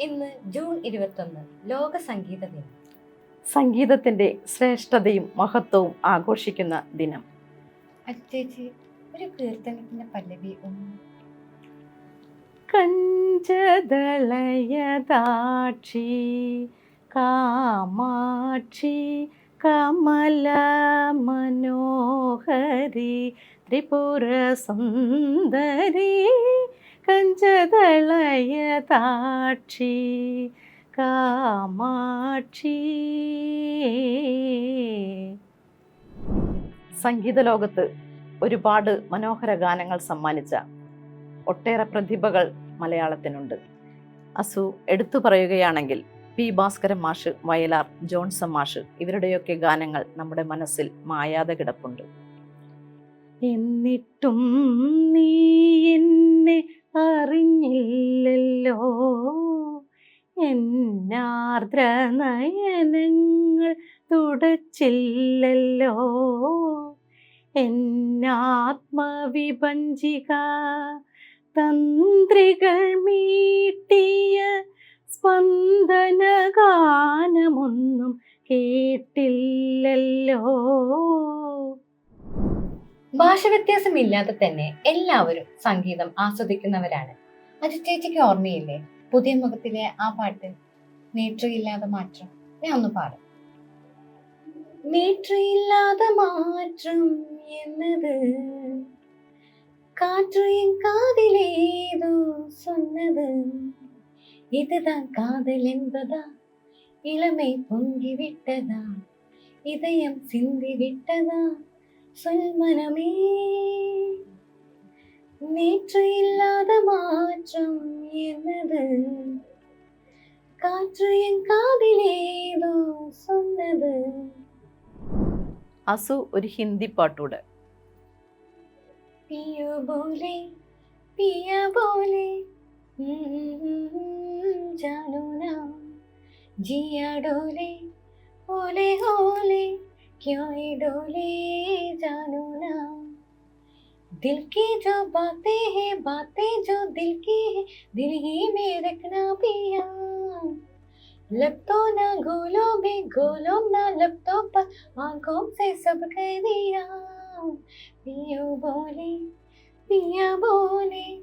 ഇന്ന് ജൂൺ ഇരുപത്തൊന്ന് ലോക സംഗീത ദിനം. സംഗീതത്തിന്റെ ശ്രേഷ്ഠതയും മഹത്വവും ആഘോഷിക്കുന്ന ദിനം. അച്ചേച്ചി ഒരു കീർത്തനത്തിന്റെ പല്ലവി ഒന്ന്. കഞ്ചദളയദാക്ഷി കാമാക്ഷി കമല മനോഹരി ത്രിപുര സുന്ദരി കഞ്ചദളയദാക്ഷി കാമാക്ഷി. സംഗീത ലോകത്ത് ഒരുപാട് മനോഹര ഗാനങ്ങൾ സമ്മാനിച്ച ഒട്ടേറെ പ്രതിഭകൾ മലയാളത്തിനുണ്ട്. അസു എടുത്തു പറയുകയാണെങ്കിൽ പി. ഭാസ്കരൻ മാഷ് വയലാർ ജോൺസൺ മാഷ് ഇവരുടെയൊക്കെ ഗാനങ്ങൾ നമ്മുടെ മനസ്സിൽ മായാതെ കിടപ്പുണ്ട്. എന്നിട്ടും നീ അറിഞ്ഞില്ലല്ലോ. എന്നാർദ്ര നയനങ്ങൾ തുടച്ചില്ലല്ലോ. എന്നാത്മവിഭഞ്ചിക തന്ത്രികൾ മീട്ടിയ സ്പന്ദന ഗാനമൊന്നും കേട്ടില്ലല്ലോ. ഭാഷ വ്യത്യാസമില്ലാതെ തന്നെ എല്ലാവരും സംഗീതം ആസ്വദിക്കുന്നവരാണ്. അത് ചേച്ചിക്ക് ഓർമ്മയില്ലേ? പുതിയ മുഖത്തിലെ ആ പാട്ട് നീട്ടയില്ലാതെ മാറ്റം ഞാൻ ഒന്ന് പാടും. നീട്ടയില്ലാതെ മാറ്റം എന്നത് കാറ്റും കാതിലേതു சொன்னது இதுதான் കാതൽ என்பதா இளமை பொங்கி விட்டதா இதயம் சிந்தி விட்டதா നേറ്റില്ലാതെ മാറ്റം എന്നത് അസു ഒരു ഹിന്ദി പാട്ടൂടെ. ജിയാ ഡോലെ ഓലെ ഹോ क्यों ये डोले, जानो ना। दिल की जो बातें हैं, बातें जो दिल की है, दिल ही में रखना पिया। लपटो ना गोलों में, गोलों ना लपटो पर आँखों से सब कह दिया। पियो बोले, पिया बोले,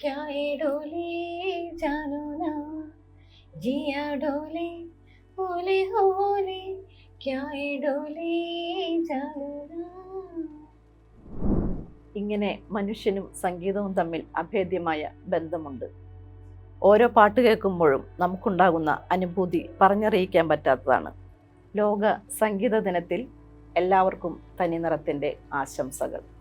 क्या ये डोले, जानो ना। जिया डोले होले होले ഇങ്ങനെ മനുഷ്യനും സംഗീതവും തമ്മിൽ അഭേദ്യമായ ബന്ധമുണ്ട്. ഓരോ പാട്ട് കേൾക്കുമ്പോഴും നമുക്കുണ്ടാകുന്ന അനുഭൂതി പറഞ്ഞറിയിക്കാൻ പറ്റാത്തതാണ്. ലോക സംഗീത ദിനത്തിൽ എല്ലാവർക്കും തനിനിറത്തിന്റെ ആശംസകൾ.